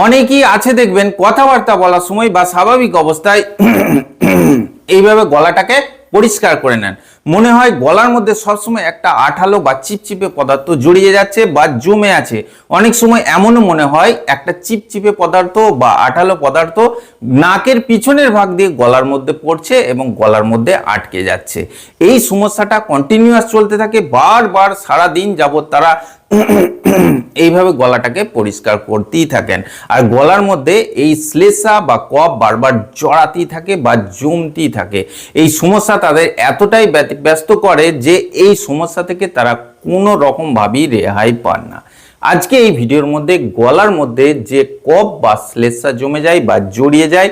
অনেকেই আছে দেখবেন, কথাবার্তা বলার সময় বা স্বাভাবিক অবস্থায় এইভাবে গলাটাকে পরিষ্কার করে নেন। মনে হয় গলার মধ্যে সবসময় একটা আঠালো বা চিপচিপে পদার্থ জড়িয়ে যাচ্ছে বা জমে আছে। অনেক সময় এমনও মনে হয় একটা চিপচিপে পদার্থ বা আঠালো পদার্থ নাকের পিছনের ভাগ দিয়ে গলার মধ্যে পড়ছে এবং গলার মধ্যে আটকে যাচ্ছে। এই সমস্যাটা কন্টিনিউয়াস চলতে থাকে, বারবার সারা দিন যাবত তারা এইভাবে গলাটাকে পরিষ্কার করতেই থাকেন। আর গলার মধ্যে এই শ্লেষা বা কফ বারবার জড়াতেই থাকে বা জমতেই থাকে। এই সমস্যা তাদের এতটাই ব্যস্ত করে যে এই সমস্যা থেকে তারা কোনো রকমভাবেই রেহাই পান না। আজকে এই ভিডিওর মধ্যে গলার মধ্যে যে কফ বা শ্লেষা জমে যায় বা জড়িয়ে যায়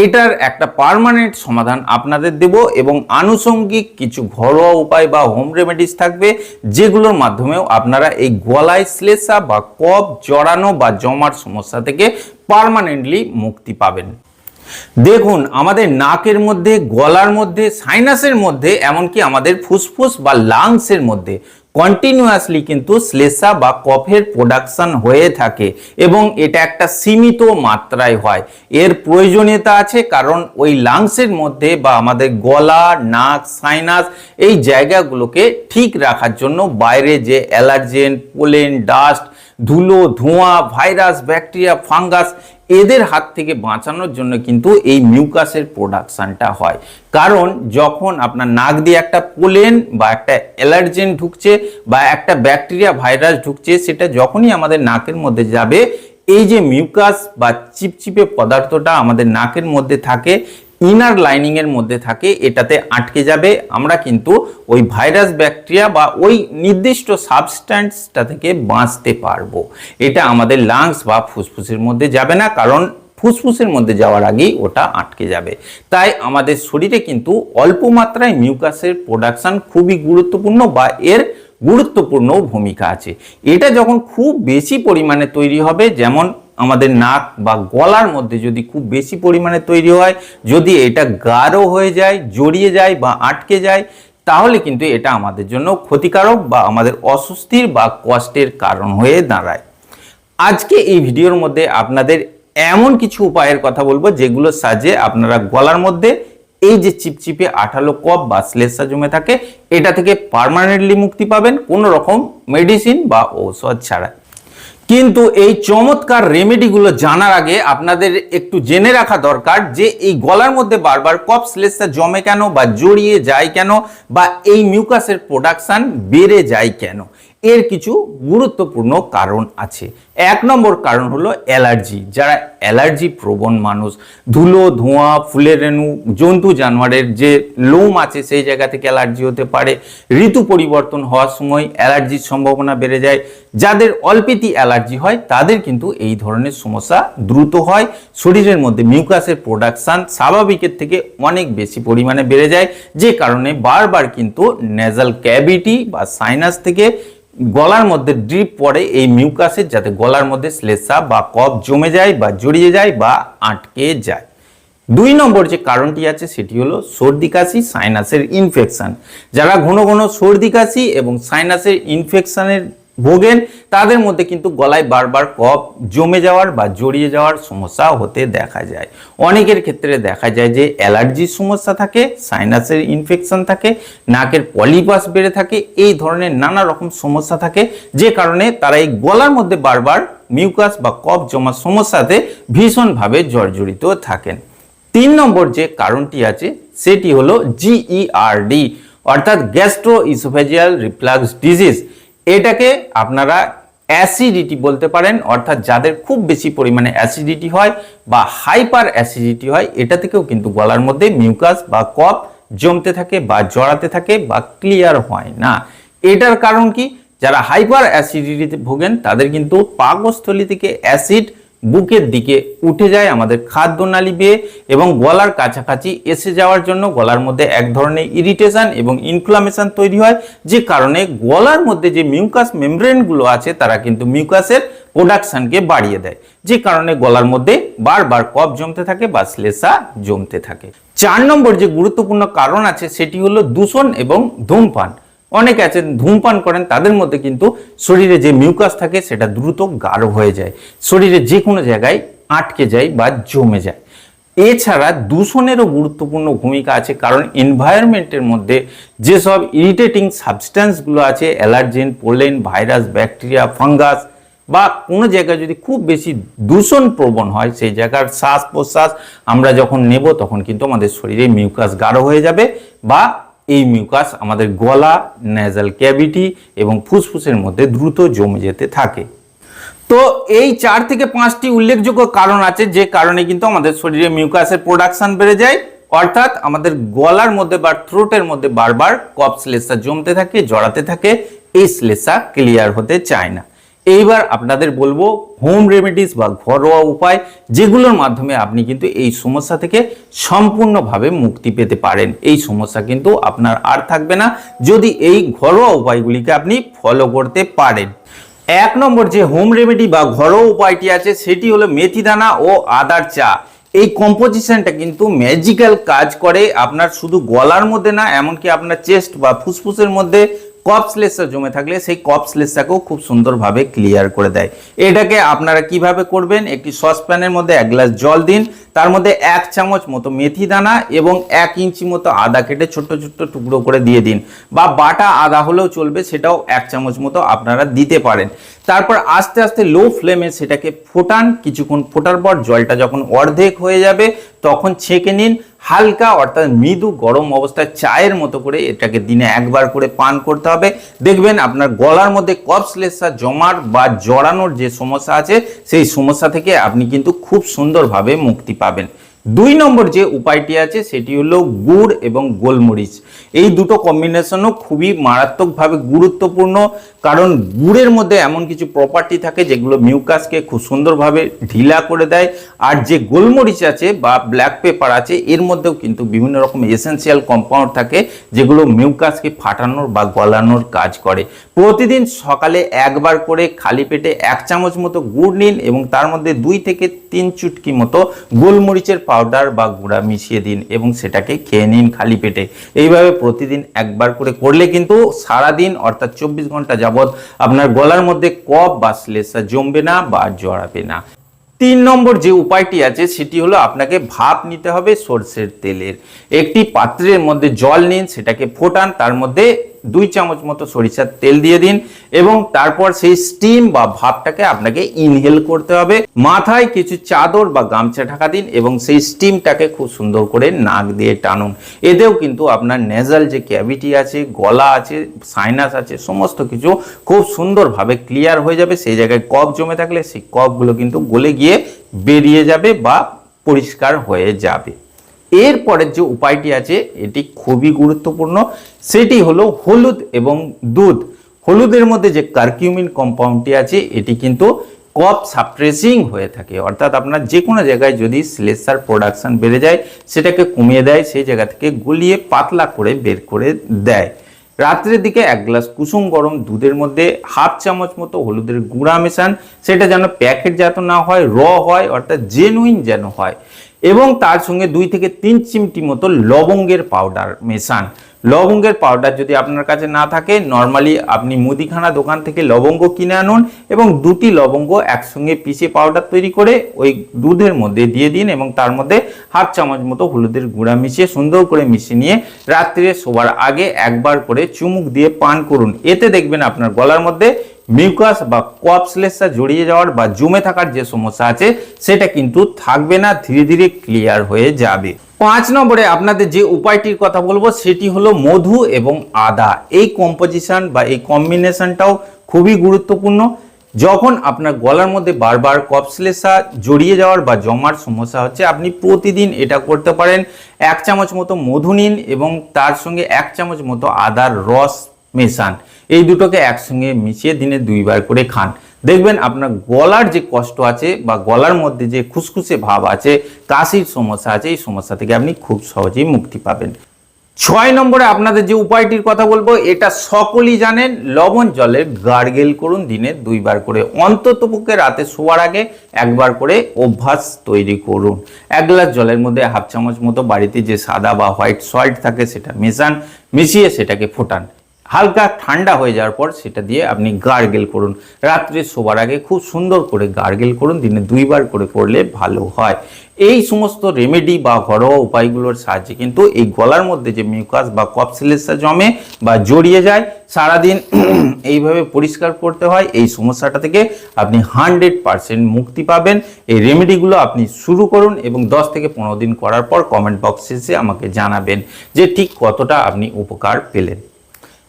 এটার একটা পার্মানেন্ট সমাধান আপনাদের দেব এবং আনুষঙ্গিক কিছু ঘরোয়া উপায় বা হোম রেমেডিস থাকবে, যেগুলোর মাধ্যমেও আপনারা এই গলায় শ্লেষা বা কফ জড়ানো বা জমার সমস্যা থেকে পার্মানেন্টলি মুক্তি পাবেন। দেখুন, আমাদের নাকের মধ্যে, গলার মধ্যে সাইনাসের মধ্যে, এমনকি আমাদের ফুসফুস বা লাংসের মধ্যে কন্টিনিউয়াসলি কিন্তু শ্লেষা বা কফের প্রোডাকশান হয়ে থাকে এবং এটা একটা সীমিত মাত্রায় হয়। এর প্রয়োজনীয়তা আছে কারণ ওই লাংসের মধ্যে বা আমাদের গলা, নাক সাইনাস এই জায়গাগুলোকে ঠিক রাখার জন্য বাইরে যে অ্যালার্জেন পোলেন ডাস্ট ধুলো, ধোঁয়া, ভাইরাস, ব্যাকটেরিয়া, ফাঙ্গাস এদের হাত থেকে বাঁচানোর জন্য কিন্তু এই মিউকাসের প্রোডাকশানটা হয়। কারণ যখন আপনার নাক দিয়ে একটা পোলেন বা একটা অ্যালার্জেন ঢুকছে বা একটা ব্যাকটেরিয়া ভাইরাস ঢুকছে, সেটা যখনই আমাদের নাকের মধ্যে যাবে, এই যে মিউকাস বা চিপচিপে পদার্থটা আমাদের নাকের মধ্যে থাকে ইনার লাইনিং এর মধ্যে থাকে, এটাতে আটকে যাবে। আমরা কিন্তু ওই ভাইরাস ব্যাকটেরিয়া বা ওই নির্দিষ্ট সাবস্ট্যান্সটা থেকে বাঁচতে পারব। এটা আমাদের লাংস বা ফুসফুসের মধ্যে যাবে না, কারণ ফুসফুসের মধ্যে যাওয়ার আগেই ওটা আটকে যাবে। তাই আমাদের শরীরে কিন্তু অল্প মাত্রায় মিউকাসের প্রোডাকশন খুবই গুরুত্বপূর্ণ বা এর গুরুত্বপূর্ণ ভূমিকা আছে। এটা যখন খুব বেশি পরিমাণে তৈরি হবে, যেমন আমাদের নাক বা গলার মধ্যে যদি খুব বেশি পরিমাণে তৈরি হয়, যদি এটা গাঢ় হয়ে যায়, জড়িয়ে যায় বা আটকে যায়, তাহলে কিন্তু এটা আমাদের জন্য ক্ষতিকারক বা আমাদের অস্বস্তির বা কষ্টের কারণ হয়ে দাঁড়ায়। আজকে এই ভিডিওর মধ্যে আপনাদের এমন কিছু উপায়ের কথা বলব, যেগুলো সাজে আপনারা গলার মধ্যে এই যে চিপচিপে আঠালো কপ বা শ্লেষা জমে থাকে, এটা থেকে পার্মানেন্টলি মুক্তি পাবেন। কোনো রকম মেডিসিন বা ঔষধ ছাড়া। কিন্তু এই চমৎকার রেমেডিগুলো জানার আগে আপনাদের একটু জেনে রাখা দরকার যে এই গলার মধ্যে বারবার কফ স্লেসটা জমে কেন বা জড়িয়ে যায় কেন বা এই মিউকাসের প্রোডাকশান বেড়ে যায় কেন? এর কিছু গুরুত্বপূর্ণ কারণ আছে। এক নম্বর কারণ হলো অ্যালার্জি। যারা অ্যালার্জি প্রবণ মানুষ, ধুলো, ধোঁয়া, ফুলের রেণু, জন্তু জানোয়ারের যে লোম আছে সেই জায়গা থেকে অ্যালার্জি হতে পারে। ঋতু পরিবর্তন হওয়ার সময় অ্যালার্জির সম্ভাবনা বেড়ে যায়। যাদের অল্পেতি অ্যালার্জি হয়, তাদের কিন্তু এই ধরনের সমস্যা দ্রুত হয়। শরীরের মধ্যে মিউকাসের প্রোডাকশন স্বাভাবিকের থেকে অনেক বেশি পরিমাণে বেড়ে যায়। যে কারণে বারবার কিন্তু নেজাল ক্যাভিটি বা সাইনাস থেকে গলার মধ্যে ড্রিপ পড়ে এই মিউকাসের যাতে গলার মধ্যে শ্লেষা বা কফ জমে যায় বা জড়িয়ে যায় বা আটকে যায়। দুই নম্বর যে কারণটি আছে, সেটি হলো সর্দি কাশি সাইনাসের ইনফেকশান যারা ঘন ঘন সর্দি কাশি এবং সাইনাসের ইনফেকশনের ভোগেন, তাদের মধ্যে কিন্তু গলায় বারবার কফ জমে যাওয়ার বা জড়িয়ে যাওয়ার সমস্যা হতে দেখা যায়। অনেকের ক্ষেত্রে দেখা যায় যে অ্যালার্জির সমস্যা থাকে, সাইনাসের ইনফেকশন থাকে, নাকের পলিপাস বেড়ে থাকে, এই ধরনের নানা রকম সমস্যা থাকে, যে কারণে তারা এই গলার মধ্যে বারবার মিউকাস বা কফ জমার সমস্যাতে ভীষণভাবে জর্জরিত থাকেন। তিন নম্বর যে কারণটি আছে, সেটি হলো জিইআরডি অর্থাৎ গ্যাস্ট্রো ইসোফেজিয়াল রিফ্লাক্স ডিজিজ এটাকে আপনারা অ্যাসিডিটি বলতে পারেন, অর্থাৎ যাদের খুব বেশি পরিমাণে অ্যাসিডিটি হয় বা হাইপার অ্যাসিডিটি হয়, এটা থেকেও কিন্তু গলার মধ্যে মিউকাস বা কফ জমতে থাকে বা জড়াতে থাকে বা ক্লিয়ার হয় না। এটার কারণ কি? যারা হাইপার অ্যাসিডিটিতে ভোগেন, তাদের কিন্তু পাকস্থলী থেকে অ্যাসিড বুকের দিকে উঠে যায় আমাদের খাদ্যনালী বেয়ে এবং গলার কাছাকাছি এসে যাওয়ার জন্য গলার মধ্যে এক ধরনের ইরিটেশন এবং ইনফ্লামেশন তৈরি হয়, যে কারণে গলার মধ্যে যে মিউকাস মেমব্রেনগুলো আছে, তারা কিন্তু মিউকাসের প্রোডাকশানকে বাড়িয়ে দেয়, যে কারণে গলার মধ্যে বারবার কফ জমতে থাকে বা শ্লেষা জমতে থাকে। চার নম্বর যে গুরুত্বপূর্ণ কারণ আছে, সেটি হলো দূষণ এবং ধূমপান। অনেকে আছেন ধূমপান করেন, তাদের মধ্যে কিন্তু শরীরে যে মিউকাস থাকে সেটা দ্রুত গাঢ় হয়ে যায়। শরীরে যে কোনো জায়গায় আটকে যায় বা জমে যায়। এছাড়া দূষণেরও গুরুত্বপূর্ণ ভূমিকা আছে, কারণ এনভায়রনমেন্টের মধ্যে যেসব ইরিটেটিং সাবস্ট্যান্সগুলো আছে allergen pollen virus bacteria fungus বা কোনো জায়গায় যদি খুব বেশি দূষণ প্রবণ হয়, সেই জায়গার শ্বাস প্রশ্বাস আমরা যখন নেব তখন কিন্তু আমাদের শরীরে মিউকাস গাঢ় হয়ে যাবে বা এই মিউকাস আমাদের গলা নেজাল ক্যাভিটি এবং ফুসফুসের মধ্যে দ্রুত জমে যেতে থাকে। তো এই চার থেকে পাঁচটি উল্লেখযোগ্য কারণ আছে, যে কারণে কিন্তু আমাদের শরীরে মিউকাসের প্রোডাকশন বেড়ে যায়। অর্থাৎ আমাদের গলার মধ্যে বা থ্রোটের মধ্যে বারবার কফ শ্লেষা জমতে থাকে, জড়াতে থাকে, এই শ্লেষা ক্লিয়ার হতে চায় না। এইবার আপনাদের বলব হোম রেমেডিস বা ঘরোয়া উপায় যেগুলোর মাধ্যমে আপনি কিন্তু এই সমস্যা থেকে সম্পূর্ণভাবে মুক্তি পেতে পারেন। এই সমস্যা কিন্তু আপনার আর থাকবে না যদি এই ঘরোয়া উপায়গুলিকে আপনি ফলো করতে পারেন। এক নম্বর যে হোম রেমেডি বা ঘরোয়া উপায়টি আছে সেটি হলো মেথি দানা ও আদার চা। এই কম্পোজিশনটা কিন্তু ম্যাজিক্যাল কাজ করে। আপনার শুধু গলার মধ্যে না, এমনকি আপনার চেস্ট বা ফুসফুসের মধ্যে কপ স্লেসটা জমে থাকলে সেই কপ স্লেসটাকেও খুব সুন্দরভাবে ক্লিয়ার করে দেয়। এটাকে আপনারা কীভাবে করবেন? একটি সসপ্যানের মধ্যে এক গ্লাস জল দিন। তার মধ্যে এক চামচ মতো মেথি দানা এবং এক ইঞ্চি মতো আদা কেটে ছোট্ট ছোট্ট টুকরো করে দিয়ে দিন। বা বাটা আদা হলেও চলবে, সেটাও এক চামচ মতো আপনারা দিতে পারেন। তারপর আস্তে আস্তে লো ফ্লেমে সেটাকে ফোটান। কিছুক্ষণ ফোটার পর জলটা যখন অর্ধেক হয়ে যাবে, তখন ছেঁকে নিন। হালকা অর্থাৎ মৃদু গরম অবস্থায় চায়ের মতো করে এটাকে দিনে একবার করে পান করতে হবে। দেখবেন আপনার গলার মধ্যে কপসলেসা জমার বা জড়ানোর যে সমস্যা আছে, সেই সমস্যা থেকে আপনি কিন্তু খুব সুন্দরভাবে মুক্তি পাবেন। দুই নম্বর যে উপায়টি আছে, সেটি হলো গুড় এবং গোলমরিচ। এই দুটো কম্বিনেশনও খুবই মারাত্মকভাবে গুরুত্বপূর্ণ, কারণ গুড়ের মধ্যে এমন কিছু প্রপার্টি থাকে যেগুলো মিউকাসকে খুব সুন্দরভাবে ঢিলা করে দেয়। আর যে গোলমরিচ আছে বা ব্ল্যাক পেপার আছে, এর মধ্যেও কিন্তু বিভিন্ন রকম এসেন্সিয়াল কম্পাউন্ড থাকে যেগুলো মিউকাসকে ফাটানোর বা গলানোর কাজ করে। প্রতিদিন সকালে একবার করে খালি পেটে এক চামচ মতো গুড় নিন এবং তার মধ্যে দুই থেকে তিন চুটকি মতো গোলমরিচের পাউডার বা গুঁড়া মিশিয়ে দিন এবং সেটাকে খেয়ে নিন খালি পেটে। এইভাবে প্রতিদিন একবার করে করলে কিন্তু সারাদিন অর্থাৎ চব্বিশ ঘণ্টা যাবৎ আপনার গলার মধ্যে কফ বা শ্লেষা জমবে না বা জড়াবে না। তিন নম্বর যে উপায়টি আছে সেটি হলো আপনাকে ভাপ নিতে হবে সর্ষের তেলের। একটি পাত্রের মধ্যে জল নিন, সেটাকে ফোটান, তার মধ্যে দুই চামচ মতো সরিষার তেল দিয়ে দিন এবং তারপর সেই স্টিম বা ভাপটাকে আপনাকে ইনহেল করতে হবে। মাথায় কিছু চাদর বা গামছা ঢাকা দিন এবং সেই স্টিমটাকে খুব সুন্দর করে নাক দিয়ে টানুন। এতেও কিন্তু আপনার নেজাল যে ক্যাভিটি আছে, গলা আছে সাইনাস আছে, সমস্ত কিছু খুব সুন্দরভাবে ক্লিয়ার হয়ে যাবে। সেই জায়গায় কফ জমে থাকলে সেই কফগুলো কিন্তু গলে গিয়ে বেরিয়ে যাবে বা পরিষ্কার হয়ে যাবে। এরপরের যে উপায়টি আছে, এটি খুবই গুরুত্বপূর্ণ। সেটি হলো হলুদ এবং দুধ। হলুদের মধ্যে যে কার্কিউমিন কম্পাউন্ডটি আছে, এটি কিন্তু কপ সাপ্রেসিং হয়ে থাকে। অর্থাৎ আপনার যে কোনো জায়গায় যদি শ্লেষার প্রোডাকশন বেড়ে যায়, সেটাকে কমিয়ে দেয়, সেই জায়গা থেকে গলিয়ে পাতলা করে বের করে দেয়। রাত্রের দিকে এক গ্লাস কুসুম গরম দুধের মধ্যে হাফ চামচ মতো হলুদের গুঁড়া মেশান। সেটা যেন প্যাকেটজাত না হয় র হয়, অর্থাৎ জেনুইন যেন হয়। এবং তার সঙ্গে দুই থেকে তিন চিমটি মতো লবঙ্গের পাউডার মেশান। লবঙ্গের পাউডার যদি আপনার কাছে না থাকে নর্মালি আপনি মুদিখানা দোকান থেকে লবঙ্গ কিনে আনুন এবং দুটি লবঙ্গ একসঙ্গে পিষে পাউডার তৈরি করে ওই দুধের মধ্যে দিয়ে দিন এবং তার মধ্যে হাফ চামচ মতো হলুদের গুঁড়া মিশিয়ে সুন্দর করে মিশিয়ে নিয়ে রাত্রে শোবার আগে একবার করে চুমুক দিয়ে পান করুন। এতে দেখবেন আপনার গলার মধ্যে মিউকাস বা কপসলেসা জড়িয়ে যাওয়ার বা জমে থাকার যে সমস্যা আছে, সেটা কিন্তু থাকবে না, ধীরে ধীরে ক্লিয়ার হয়ে যাবে। পাঁচ নম্বরে আপনাদের যে উপায়টির কথা বলব, সেটি হলো মধু এবং আদা। এই কম্পোজিশন বা এই কম্বিনেশনটাও খুবই গুরুত্বপূর্ণ। যখন আপনার গলার মধ্যে বারবার কপসলেসা জড়িয়ে যাওয়ার বা জমার সমস্যা হচ্ছে, আপনি প্রতিদিন এটা করতে পারেন। এক চামচ মতো মধু নিন এবং তার সঙ্গে এক চামচ মতো আদার রস মেশান। এই দুটোকে একসঙ্গে মিশিয়ে দিনে দুইবার করে খান। দেখবেন আপনার গলার যে কষ্ট আছে বা গলার মধ্যে যে খুসখুসে ভাব আছে, কাশির সমস্যা আছে, এই সমস্যা থেকে আপনি খুব সহজেই মুক্তি পাবেন। ছয় নম্বরে আপনাদের যে উপায়টির কথা বলব, এটা সকলেই জানেন, লবণ জলে গার্গেল করুন দিনে দুইবার করে। অন্তত পক্ষে রাতে শোয়ার আগে একবার করে অভ্যাস তৈরি করুন। এক গ্লাস জলের মধ্যে হাফ চামচ মতো বাড়িতে যে সাদা বা হোয়াইট সল্ট থাকে, সেটা মেশান, মিশিয়ে সেটাকে ফোটান। হালকা ঠান্ডা হয়ে যাওয়ার পর সেটা দিয়ে আপনি গার্গেল করুন। রাত্রে শোবার আগে খুব সুন্দর করে গার্গেল করুন, দিনে দুইবার করে করলে ভালো হয়। এই সমস্ত রেমেডি বা ঘরোয়া উপায়গুলোর সাহায্যে কিন্তু এই গলার মধ্যে যে মিউকাস বা কপসিলেসা জমে বা জড়িয়ে যায়, সারাদিন এইভাবে পরিষ্কার করতে হয়। এই সমস্যাটা থেকে আপনি হান্ড্রেড পারসেন্ট মুক্তি পাবেন। এই রেমেডিগুলো আপনি শুরু করুন এবং দশ থেকে পনেরো দিন করার পর কমেন্ট বক্সে আমাকে জানাবেন যে ঠিক কতটা আপনি উপকার পেলেন।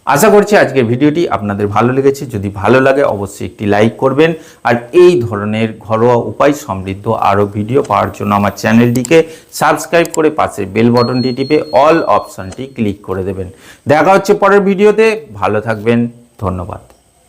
আশা করছি আজকের ভিডিওটি আপনাদের ভালো লেগেছে। যদি ভালো লাগে, অবশ্যই একটি লাইক করবেন। আর এই ধরনের ঘরোয়া উপায় সমৃদ্ধ আরও ভিডিও পাওয়ার জন্য আমার চ্যানেলটিকে সাবস্ক্রাইব করে পাশের বেল বটনটি টিপে অল অপশানটি ক্লিক করে দেবেন। দেখা হচ্ছে পরের ভিডিওতে। ভালো থাকবেন। ধন্যবাদ।